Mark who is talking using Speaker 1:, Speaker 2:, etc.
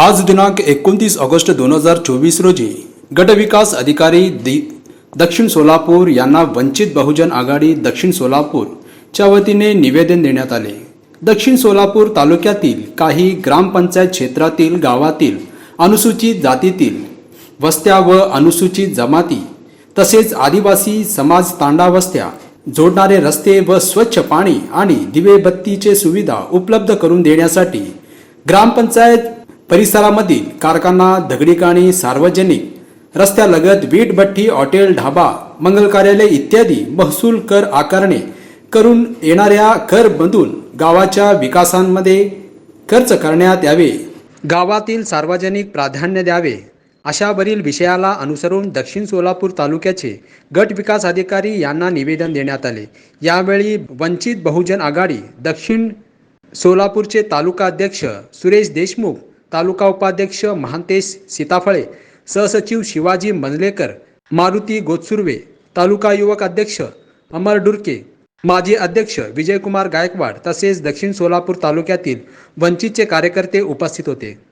Speaker 1: आज दिनांक एकोणतीस ऑगस्ट दोन हजार चोवीस रोजी गटविकास अधिकारी दि दक्षिण सोलापूर यांना वंचित बहुजन आघाडी दक्षिण सोलापूरच्या वतीने निवेदन देण्यात आले. दक्षिण सोलापूर तालुक्यातील काही ग्रामपंचायत क्षेत्रातील गावातील अनुसूचित जातीतील वस्त्या व अनुसूचित जमाती तसेच आदिवासी समाज तांडा वस्त्या जोडणारे रस्ते व स्वच्छ पाणी आणि दिवेबत्तीचे सुविधा उपलब्ध करून देण्यासाठी ग्रामपंचायत परिसरामधील कारखाना दगडीकाणी सार्वजनिक रस्त्यालगत वीट भट्टी हॉटेल ढाबा मंगल कार्यालय इत्यादी महसूल कर आकारणे करून येणाऱ्या करमधून गावाच्या विकासांमध्ये खर्च करण्यात यावे. गावातील सार्वजनिक प्राधान्य द्यावे. अशावरील विषयाला अनुसरून दक्षिण सोलापूर तालुक्याचे गट विकास अधिकारी यांना निवेदन देण्यात आले. यावेळी वंचित बहुजन आघाडी दक्षिण सोलापूरचे तालुका अध्यक्ष सुरेश देशमुख तालुका उपाध्यक्ष महांतेश सीताफळे सहसचिव शिवाजी मंजलेकर मारुती गोतसुर्वे तालुका युवक अध्यक्ष अमर डुरके माजी अध्यक्ष विजयकुमार गायकवाड तसेच दक्षिण सोलापूर तालुक्यातील वंचितचे कार्यकर्ते उपस्थित होते.